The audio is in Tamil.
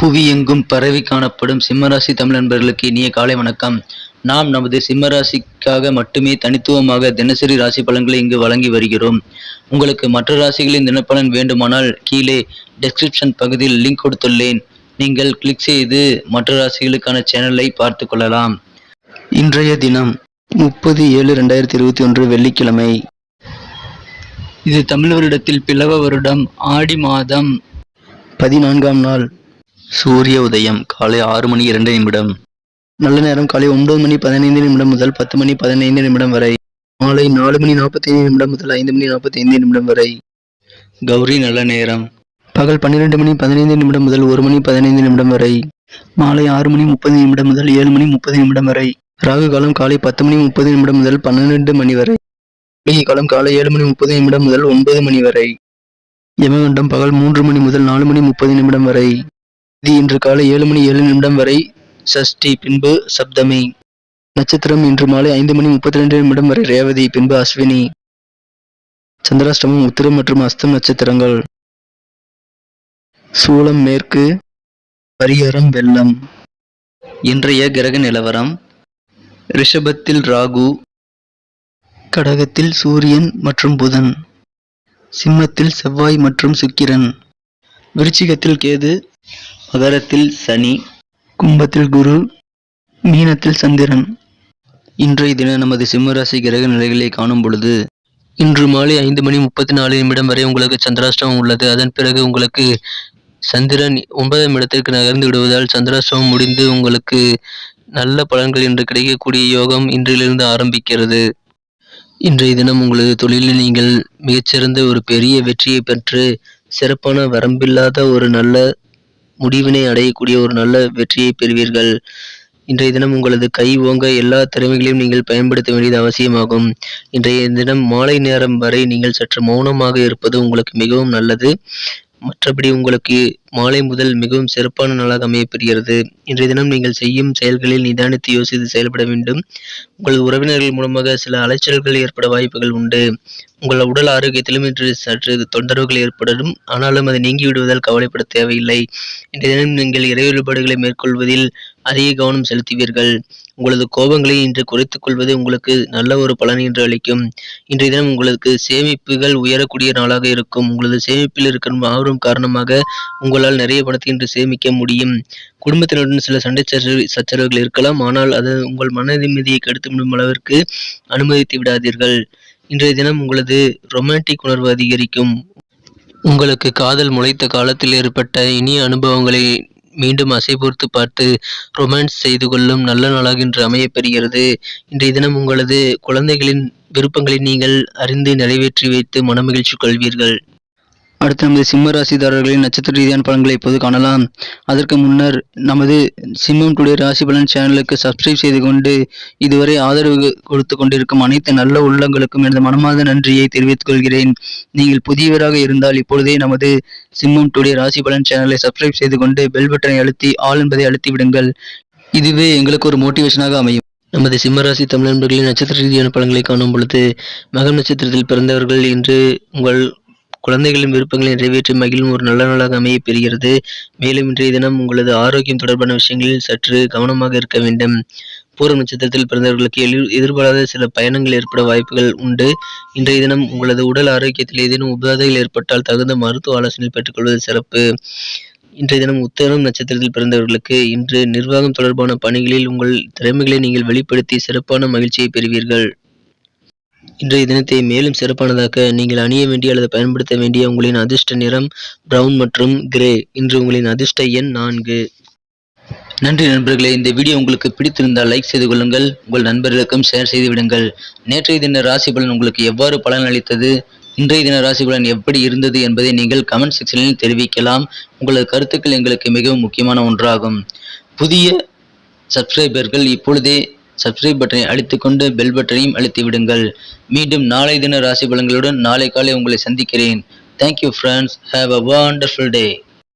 புவி எங்கும் பரவி காணப்படும் சிம்மராசி தமிழ் நண்பர்களுக்கு இனிய காலை வணக்கம். நாம் நமது சிம்மராசிக்காக மட்டுமே தனித்துவமாக தினசரி ராசி பலன்களை இங்கு வழங்கி வருகிறோம். உங்களுக்கு மற்ற ராசிகளின் தினப்பலன் வேண்டுமானால் கீழே டெஸ்கிரிப்ஷன் பகுதியில் லிங்க் கொடுத்துள்ளேன். நீங்கள் கிளிக் செய்து மற்ற ராசிகளுக்கான சேனலை பார்த்து கொள்ளலாம். இன்றைய தினம் முப்பது ஏழு ரெண்டாயிரத்தி இருபத்தி ஒன்று வெள்ளிக்கிழமை. இது தமிழ் வருடத்தில் பிளவ வருடம் ஆடி மாதம் பதினான்காம் நாள். சூரிய உதயம் காலை ஆறு மணி இரண்டு நிமிடம். நல்ல நேரம் காலை ஒன்பது மணி பதினைந்து நிமிடம் முதல் பத்து மணி பதினைந்து நிமிடம் வரை. மாலை நாலு மணி நாற்பத்தி ஐந்து நிமிடம் முதல் ஐந்து மணி நாற்பத்தி ஐந்து நிமிடம் வரை. கௌரி நல்ல நேரம். பகல் பன்னிரெண்டு மணி பதினைந்து நிமிடம் முதல் ஒரு மணி பதினைந்து நிமிடம் வரை. மாலை ஆறு மணி முப்பது நிமிடம் முதல் ஏழு மணி முப்பது நிமிடம் வரை. ராகு காலம் காலை பத்து மணி முப்பது நிமிடம் முதல் பன்னிரெண்டு மணி வரை. குளிகை காலம் காலை ஏழு மணி முப்பது நிமிடம் முதல் ஒன்பது மணி வரை. யமகண்டம் பகல் மூன்று மணி முதல் நாலு மணி முப்பது நிமிடம் வரை. இது இன்று காலை ஏழு மணி ஏழு நிமிடம் வரை சஷ்டி பின்பு சப்தமி. நட்சத்திரம் இன்று மாலை ஐந்து மணி முப்பத்தி ரெண்டு நிமிடம் வரை ரேவதி பின்பு அஸ்வினி. சந்திராஷ்டமம் உத்திரம் மற்றும் அஸ்தம் நட்சத்திரங்கள். சூலம் மேற்கு பரிகாரம் வெள்ளம். இன்றைய கிரக நிலவரம் ரிஷபத்தில் ராகு கடகத்தில் சூரியன் மற்றும் புதன். சிம்மத்தில் செவ்வாய் மற்றும் சுக்கிரன். விருச்சிகத்தில் கேது மகரத்தில் சனி கும்பத்தில் குரு மீனத்தில் சந்திரன். இன்றைய தினம் நமது சிம்மராசி கிரக நிலைகளை காணும் பொழுது இன்று மாலை ஐந்து மணி முப்பத்தி நாலு நிமிடம் வரை உங்களுக்கு சந்திராஷ்டமம் உள்ளது. அதன் பிறகு உங்களுக்கு சந்திரன் ஒன்பதாம் இடத்திற்கு நகர்ந்து விடுவதால் சந்திராஷ்டமம் முடிந்து உங்களுக்கு நல்ல பலன்கள் இன்று கிடைக்கக்கூடிய யோகம் இன்றிலிருந்து ஆரம்பிக்கிறது. இன்றைய தினம் உங்களது தொழிலில் நீங்கள் மிகச்சிறந்த ஒரு பெரிய வெற்றியை பெற்று சிறப்பான வரம்பில்லாத ஒரு நல்ல முடிவினை அடையக்கூடிய ஒரு நல்ல வெற்றியை பெறுவீர்கள். இன்றைய தினம் உங்களது கை ஓங்க எல்லா திறமைகளையும் நீங்கள் பயன்படுத்த வேண்டியது அவசியமாகும். இன்றைய தினம் மாலை நேரம் வரை நீங்கள் சற்று மௌனமாக இருப்பது உங்களுக்கு மிகவும் நல்லது. மற்றபடி உங்களுக்கு மாலை முதல் மிகவும் சிறப்பான நாளாக அமையப்பெறுகிறது. இன்றைய தினம் நீங்கள் செய்யும் செயல்களில் நிதானித்து யோசித்து செயல்பட வேண்டும். உங்கள் உறவினர்கள் மூலமாக சில அலைச்சல்கள் ஏற்பட வாய்ப்புகள் உண்டு. உங்கள் உடல் ஆரோக்கியத்திலும் இன்று சற்று தொந்தரவுகள் ஏற்படும் ஆனாலும் அது நீங்கிவிடுவதால் கவலைப்பட தேவையில்லை. இன்றைய தினம் நீங்கள் இறை வழிபாடுகளை மேற்கொள்வதில் அதிக கவனம் செலுத்துவீர்கள். உங்களது கோபங்களை இன்று குறைத்துக் கொள்வது உங்களுக்கு நல்ல ஒரு பலன் என்று அளிக்கும். இன்றைய தினம் உங்களுக்கு சேமிப்புகள் உயரக்கூடிய நாளாக இருக்கும். உங்களது சேமிப்பில் இருக்கும் ஆர்வம் காரணமாக உங்களால் நிறைய பணத்தை இன்று சேமிக்க முடியும். குடும்பத்தினருடன் சில சண்டை சச்சரவு சச்சரவுகள் இருக்கலாம். ஆனால் அது உங்கள் மன நிம்மதியை கெடுத்துவிடும் அளவிற்கு அனுமதித்து விடாதீர்கள். இன்றைய தினம் உங்களது ரொமான்டிக் உணர்வு அதிகரிக்கும். உங்களுக்கு காதல் முளைத்த காலத்தில் ஏற்பட்ட இனிய அனுபவங்களை மீண்டும் அசைபோர்த்து பார்த்து ரொமான்ஸ் செய்து கொள்ளும் நல்ல நாளாக இன்று அமையப்பெறுகிறது. இன்றைய தினம் உங்களது குழந்தைகளின் விருப்பங்களை நீங்கள் அறிந்து நிறைவேற்றி வைத்து மனமகிழ்ச்சி கொள்வீர்கள். அடுத்து நமது சிம்ம ராசிதாரர்களின் நட்சத்திர ரீதியான பலன்களை இப்போது காணலாம். அதற்கு முன்னர் நமது சிம்மம் டுடே ராசி பலன் சேனலுக்கு சப்ஸ்கிரைப் செய்து கொண்டு இதுவரை ஆதரவு கொடுத்து கொண்டிருக்கும் அனைத்து நல்ல உள்ளங்களுக்கும் எனது மனமார்ந்த நன்றியை தெரிவித்துக் கொள்கிறேன். நீங்கள் புதியவராக இருந்தால் இப்பொழுதே நமது சிம்மம் டுடே ராசி பலன் சேனலை சப்ஸ்கிரைப் செய்து கொண்டு பெல் பட்டனை அழுத்தி ஆள் என்பதை அழுத்தி விடுங்கள். இதுவே எங்களுக்கு ஒரு மோட்டிவேஷனாக அமையும். நமது சிம்மராசி தமிழ் நண்பர்களின் நட்சத்திர ரீதியான பலன்களை காணும் பொழுது மகம் நட்சத்திரத்தில் பிறந்தவர்கள் இன்று உங்கள் குழந்தைகளின் விருப்பங்களை நிறைவேற்றி மகிழும் ஒரு நல்ல நாளாக அமைய பெறுகிறது. மேலும் இன்றைய தினம் உங்களது ஆரோக்கியம் தொடர்பான விஷயங்களில் சற்று கவனமாக இருக்க வேண்டும். பூரம் நட்சத்திரத்தில் பிறந்தவர்களுக்கு எதிர் எதிர்பாராத சில பயணங்கள் ஏற்பட வாய்ப்புகள் உண்டு. இன்றைய தினம் உங்களது உடல் ஆரோக்கியத்தில் ஏதேனும் உபாதைகள் ஏற்பட்டால் தகுந்த மருத்துவ ஆலோசனை பெற்றுக்கொள்வது சிறப்பு. இன்றைய தினம் உத்தரம் நட்சத்திரத்தில் பிறந்தவர்களுக்கு இன்று நிர்வாகம் தொடர்பான பணிகளில் உங்கள் திறமைகளை நீங்கள் வெளிப்படுத்தி சிறப்பான மகிழ்ச்சியை பெறுவீர்கள். இன்றைய தினத்தை மேலும் சிறப்பானதாக்க நீங்கள் அணிய வேண்டிய அல்லது பயன்படுத்த வேண்டிய உங்களின் அதிர்ஷ்ட நிறம் பிரவுன் மற்றும் கிரே இன்று உங்களின் அதிர்ஷ்ட எண் நான்கு. நன்றி நண்பர்களே இந்த வீடியோ உங்களுக்கு பிடித்திருந்தால் லைக் செய்து கொள்ளுங்கள். உங்கள் நண்பர்களுக்கும் ஷேர் செய்து விடுங்கள். நேற்றைய தின ராசி பலன் உங்களுக்கு எவ்வாறு பலன் அளித்தது? இன்றைய தின ராசி பலன் எப்படி இருந்தது என்பதை நீங்கள் கமெண்ட் செக்ஷனில் தெரிவிக்கலாம். உங்களது கருத்துக்கள் எங்களுக்கு மிகவும் முக்கியமான ஒன்றாகும். புதிய சப்ஸ்கிரைபர்கள் இப்பொழுதே சப்ஸ்கிரைப் பட்டனை அழுத்திக்கொண்டு பெல் பட்டனையும் அழுத்தி விடுங்கள் மீண்டும் நாளை தின ராசி பலன்களுடன் நாளை காலை உங்களை சந்திக்கிறேன். Thank you friends have a wonderful day